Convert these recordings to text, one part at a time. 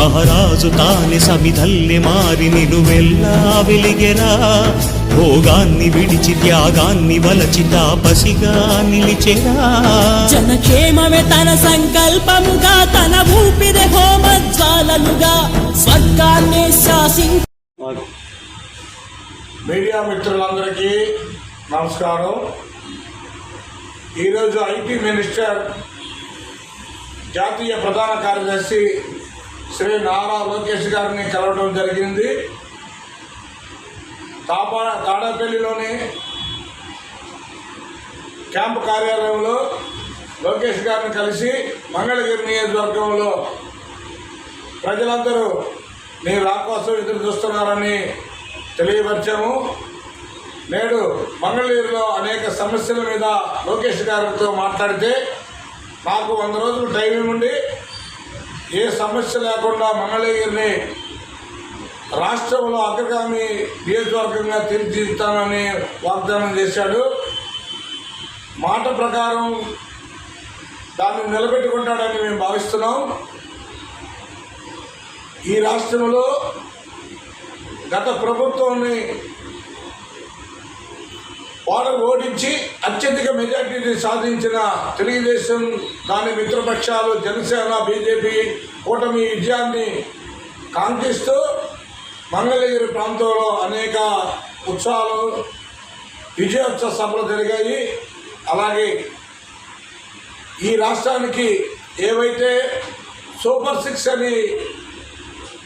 మహారాజు తానే సమిధల్లె మారి నిలువెల్లా వెలిగెరా. భోగాన్ని విడిచి త్యాగాన్ని వలచి తాపసిగా నిలిచెరా. జనక్షేమమే తన సంకల్పముగా తన ఊపిరి హోమజ్వాలలుగా స్వర్గాన్ని శాసించ మీడియా మిత్రులందరికీ నమస్కారం. ఈరోజు ఐటీ మినిస్టర్ జాతీయ ప్రధాన కార్యదర్శి శ్రీ నారా లోకేష్ గారిని కలవడం జరిగింది. తాపా తాడేపల్లిలోని క్యాంపు కార్యాలయంలో లోకేష్ గారిని కలిసి మంగళగిరి నియోజకవర్గంలో ప్రజలందరూ నీ రాకోసం ఎదురు చూస్తున్నారని తెలియపరిచాము. నేడు మంగళగిరిలో అనేక సమస్యల మీద లోకేష్ గారితో మాట్లాడితే నాకు వంద రోజులు టైం ఇవ్వండి ఏ సమస్య లేకుండా మంగళగిరిని రాష్ట్రంలో అగ్రగామి నియోజకవర్గంగా తీర్చిదిద్దుతానని వాగ్దానం చేశాడు. మాట ప్రకారం దాన్ని నిలబెట్టుకుంటాడని మేము భావిస్తున్నాం. ఈ రాష్ట్రంలో గత ప్రభుత్వాన్ని వారు ఓడించి అత్యధిక మెజార్టీని సాధించిన తెలుగుదేశం దాని మిత్రపక్షాలు జనసేన బీజేపీ కూటమి విజయాన్ని కాంక్షిస్తూ మంగళగిరి ప్రాంతంలో అనేక ఉత్సవాలు విజయోత్సవ సభలు జరిగాయి. అలాగే ఈ రాష్ట్రానికి ఏవైతే సూపర్ సిక్స్ అని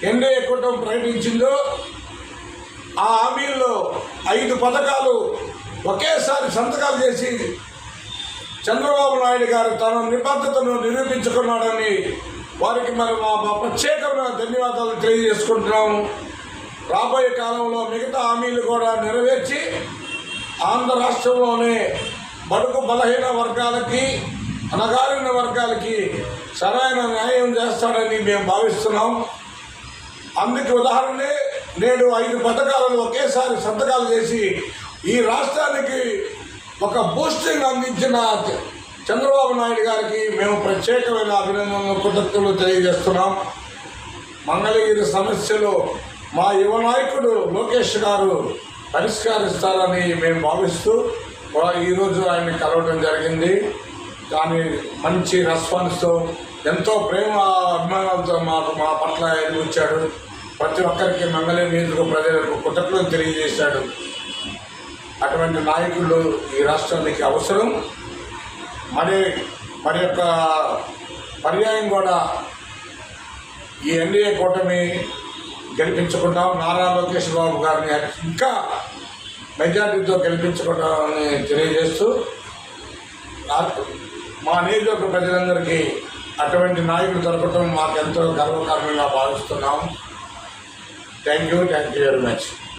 ఎన్డీఏ కూటమి ప్రకటించిందో ఆ హామీల్లో ఐదు పథకాలు ఒకేసారి సంతకాలు చేసి చంద్రబాబు నాయుడు గారు తన నిబద్ధతను నిరూపించుకున్నాడని వారికి మరి మా ప్రత్యేకమైన ధన్యవాదాలు తెలియజేసుకుంటున్నాము. రాబోయే కాలంలో మిగతా హామీలు కూడా నెరవేర్చి ఆంధ్ర రాష్ట్రంలోనే బడుగు బలహీన వర్గాలకి అనగారిన వర్గాలకి సరైన న్యాయం చేస్తాడని మేము భావిస్తున్నాం. అందుకు ఉదాహరణే నేడు ఐదు పథకాలను ఒకేసారి సంతకాలు చేసి ఈ రాష్ట్రానికి ఒక బూస్టింగ్ అందించిన చంద్రబాబు నాయుడు గారికి మేము ప్రత్యేకమైన అభినందనలు కృతజ్ఞతలు తెలియజేస్తున్నాం. మంగళగిరి సమస్యలు మా యువ నాయకుడు లోకేష్ గారు పరిష్కరిస్తారని మేము భావిస్తూ ఈరోజు ఆయన్ని కలవడం జరిగింది. కానీ మంచి రెస్పాన్స్తో ఎంతో ప్రేమ అభిమానాలతో మాకు మా పట్ల ఎదుగుచ్చాడు ప్రతి ఒక్కరికి మంగళగిరి నియోజక ప్రజలకు కృతజ్ఞతలు తెలియజేశాడు. అటువంటి నాయకులు ఈ రాష్ట్రానికి అవసరం. మరి మరి యొక్క పర్యాయం కూడా ఈ ఎన్డీఏ కూటమి గెలిపించుకుంటాం నారా లోకేష్ బాబు గారిని ఇంకా మెజార్టీతో గెలిపించుకుంటామని తెలియజేస్తూ నాకు మా నియోజకవర్గ ప్రజలందరికీ అటువంటి నాయకులు దొరకటం మాకు ఎంతో గర్వకారణంగా భావిస్తున్నాం. Thank you thank you very much.